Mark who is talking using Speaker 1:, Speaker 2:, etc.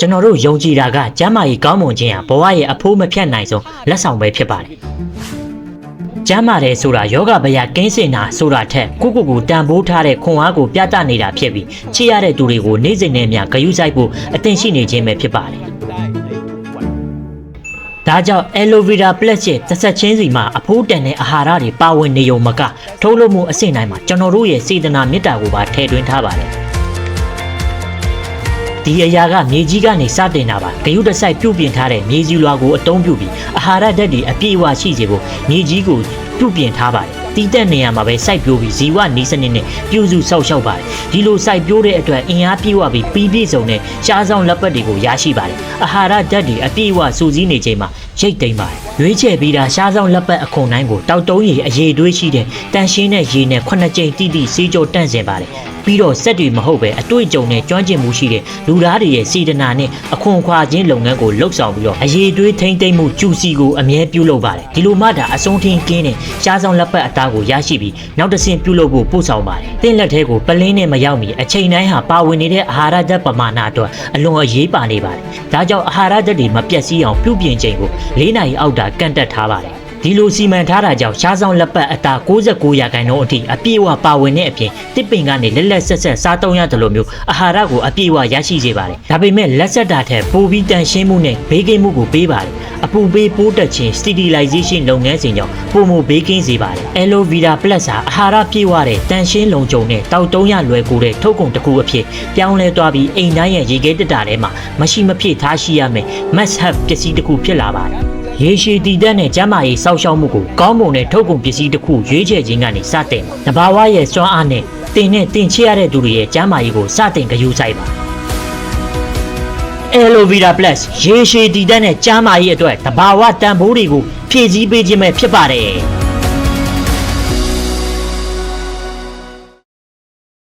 Speaker 1: ကျွန်တော်တို့ယုံကြည်တာကကျမ်းမာရေးကောင်းမွန်ခြင်းဟာဘဝရဲ့အဖိုးမဖြတ်နိုင်ဆုံးလက်ဆောင်ပဲဖြစ်ပါတယ်ကျမ်းမာတယ်ဆိုတာယောဂဗျာကင်းစင်တာဆိုတာထက်ကိုကိုကိုတန်ဖိုးထားတဲ့ခွန်အားကိုပြသနေတာဖြစ်ပြီးချစ်ရတဲ့သူတွေကိုနေ့စဉ်နဲ့မျှဂရုစိုက်ဖို့အသင့်ရှိနေခြင်းပဲဖြစ်ပါတယ်ဒါကြောင့် aloe vera plus ရဲ့သက်သက်ချင်းစီမှာအဖိုးတန်တဲ့အာဟာရတွေပါဝင်နေုံမကထုတ်လုပ်မှုအဆင့်တိုင်းမှာကျွန်တော်တို့ရဲ့စေတနာမေတ္တာကိုပါထည့်သွင်းထားပါတယ် ဒီအရာကမြေကြီးကနေစတင်တာပါဂယုတစိုက်ပြုတ်ပြင်ထားတဲ့မြေကြီးလွာကိုအတုံးပြုပြီးအာဟာရဓာတ်တွေအပြည့်အဝရှိစေဖို့မြေကြီးကိုပြုတ်ပြင်ထားပါတယ်တီးတက်နေရမှာပဲစိုက်ပျိုးပြီးဇီဝနီးစနစ်နဲ့ပြုစုဆောက်ရှောက်ပါတယ်ဒီလိုစိုက်ပျိုးတဲ့အတွက်အင်အားပြည့်ဝပြီးပြီးပြည့်စုံတဲ့ရှားဆောင်လက်ပတ်တွေကိုရရှိပါတယ်အာဟာရဓာတ်တွေအပြည့်အဝစူးစီးနေချိန်မှာရိတ်သိမ်းပါတယ်ရွေးချယ်ပြီးတာရှားဆောင်လက်ပတ်အခွန်တိုင်းကိုတောက်တုံးရည်အရေးတွေးရှိတဲ့တန်ရှင်းတဲ့ရေနဲ့ခုနှစ်ကြိမ်တိတိစေးကြောတန့်စင်ပါတယ်ပြီးတော့စက်တွေမဟုတ်ပဲအတွေ့အကြုံနဲ့ကျွမ်းကျင်မှုရှိတဲ့လူသားတွေရဲ့စေတနာနဲ့အခွန်ခွာခြင်းလုပ်ငန်းကိုလှုပ်ဆောင်ပြီးတော့အရေးတွေးထိမ့်သိမ့်မှုကျူစီကိုအမြဲပြုလုပ်ပါတယ်ဒီလိုမှဒါအဆုံးထင်းကင်းတဲ့ရှားဆောင်လက်ပတ်အသားကိုရရှိပြီးနောက်တစ်ဆင့်ပြုလုပ်ဖို့ပို့ဆောင်ပါတယ်တင့်လက်ထဲကိုပလင်းနဲ့မရောက်မီအချိန်တိုင်းဟာပါဝင်နေတဲ့အာဟာရဓာတ်ပမာဏအတွက်အလွန်အရေးပါနေပါတယ်ဒါကြောင့်အာဟာရဓာတ်တွေမပြတ်စည်းအောင်ပြုပြင်ချိန်ကို၄နာရီအောက်တာကန့်တက်ထားပါတယ် ဒီလိုစီမံထားတာကြောင့်ရှားဆောင်လက်ပတ်အတာ69ရာခိုင်နှုန်းအထိအပြည့်အဝပါဝင်တဲ့အပြင်တစ်ပင်ကနေလက်လက်ဆက်ဆက်စားသုံးရတယ်လို့မျိုးအာဟာရကိုအပြည့်အဝရရှိစေပါတယ်ဒါပေမဲ့လက်ဆက်တာထက်ပိုပြီးတန်ရှင်းမှုနဲ့ဘေးကင်းမှုကိုပေးပါတယ်အပူပေးပိုးတက်ခြင်း sterilization လုပ်ငန်းစဉ်ကြောင့်ပုံမဘေးကင်းစေပါတယ် aloe vera plus ဟာအာဟာရပြည့်ဝတဲ့တန်ရှင်းလုံခြုံတဲ့တောက်တုံးရလွယ်ကူတဲ့ထုတ်ကုန်တစ်ခုအဖြစ်ပြောင်းလဲသွားပြီးအိမ်တိုင်းရဲ့ရေခဲတက်တာထဲမှာမရှိမဖြစ်ထားရှိရမယ် must have ပစ္စည်းတစ်ခုဖြစ်လာပါတယ် ရေရှည်တည်တတ်တဲ့ကျန်းမာရေးစောင့်ရှောက်မှုကိုကောင်းမွန်တဲ့ထုတ်ကုန်ပစ္စည်းတစ်ခုရွေးချယ်ခြင်းကနေစတင်ပါတဘာဝရဲ့စွမ်းအားနဲ့တင်နဲ့တင်ချရတဲ့သူတွေရဲ့ကျန်းမာရေးကိုစတင်ကြယူဆိုင်ပါ Aloe Vera Plus ရေရှည်တည်တတ်တဲ့ကျန်းမာရေးအတွက်တဘာဝတန်ဖိုးတွေကိုဖြည့်ဆည်းပေးခြင်းပဲဖြစ်ပါတယ်